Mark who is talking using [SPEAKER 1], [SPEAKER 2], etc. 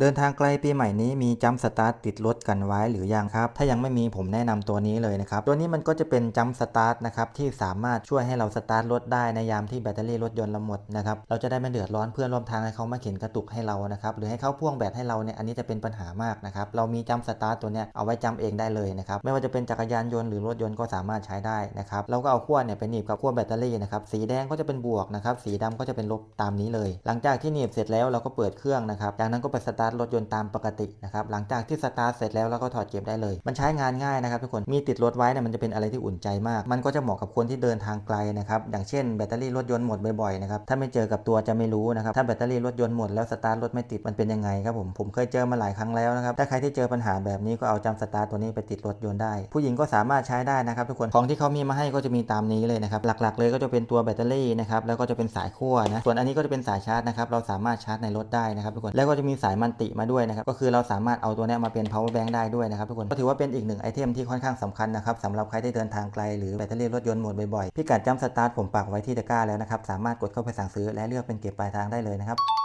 [SPEAKER 1] เดินทางไกลปีใหม่นี้มีจัมสตาร์ทติดรถกันไว้หรือยังครับ ถ้ายังไม่มีผมแนะนำตัวนี้เลยนะครับ ตัวนี้มันก็จะเป็นจัมสตาร์ทนะครับที่สามารถช่วยให้เราสตาร์ทรถได้ในยามที่แบตเตอรี่รถยนต์เราหมดนะครับ เราจะได้ไม่เดือดร้อนเพื่อนร่วมทางให้เขามาเข็นกระตุกให้เรานะครับ หรือให้เขาพ่วงแบตให้เราเนี่ยอันนี้จะเป็นปัญหามากนะครับ เรามีจัมสตาร์ทตัวเนี้ยเอาไว้จำเองได้เลยนะครับ ไม่ว่าจะเป็นจักรยานยนต์หรือรถยนต์ก็สามารถใช้ได้นะครับ เราก็เอาขั้วเนี่ยไปหนีบกับขั้วแบตเตอรี่นะครับ สีแดงก็จะเป็นบวกนะครับ สีดำก็จะเป็นลบตามนี้เลย หลังจากที่หนีบเสร็จแล้วเราก็เปิดเครื่องนะครับจากนั้นก็ไปสตาร์ทรถยนต์ตามปกตินะครับหลังจากที่สตาร์ทเสร็จแล้วเราก็ถอดเก็บได้เลย มันใช้งานง่ายนะครับทุกคนมีติดรถไว้เนี่ยมันจะเป็นอะไรที่อุ่นใจมาก มันก็จะเหมาะกับคนที่เดินทางไกลนะครับอย่างเช่นแบตเตอรี่รถยนต์หมดบ่อยๆนะครับถ้าไม่เจอกับตัวจะไม่รู้นะครับถ้าแบตเตอรี่รถยนต์หมดแล้วสตาร์ทรถไม่ติดมันเป็นยังไงครับผมผมเคยเจอมาหลายครั้งแล้วนะครับถ้าใครที่เจอปัญหาแบบนี้ก็เอาจำสตาร์ทตัวนี้ไปติดรถยนต์ได้ ผู้หญิงก็สามารถใช้ได้นะครับทุกคนของที่เขามีมาให้ก็จะมีตามนี้เลยนะครับหลักๆ เลยก็จะเป็นตัวแบตเตอรี่นะครับแล้วก็จะเป็นสายขั้วนะส่วนอันนี้ก็จะเป็นสายชาร์จนะครับเราสามารถชาร์จในรถได้นะครับทุกคนแล้วก็จะมีสายมันติมาด้วยนะครับก็คือเราสามารถเอาตัวนี้มาเป็น power bank ได้ด้วยนะครับทุกคนก็ถือว่าเป็นอีกหนึ่งไอเทมที่ค่อนข้างสำคัญนะครับสำหรับใครที่เดินทางไกลหรือแบตเตอรี่รถยนต์หมดบ่อยๆพิกัดจัมสตาร์ทผมปักไว้ที่ตะกร้าแล้วนะครับสามารถกดเข้าไปสั่งซื้อและเลือกเป็นเก็บปลายทางได้เลยนะครับ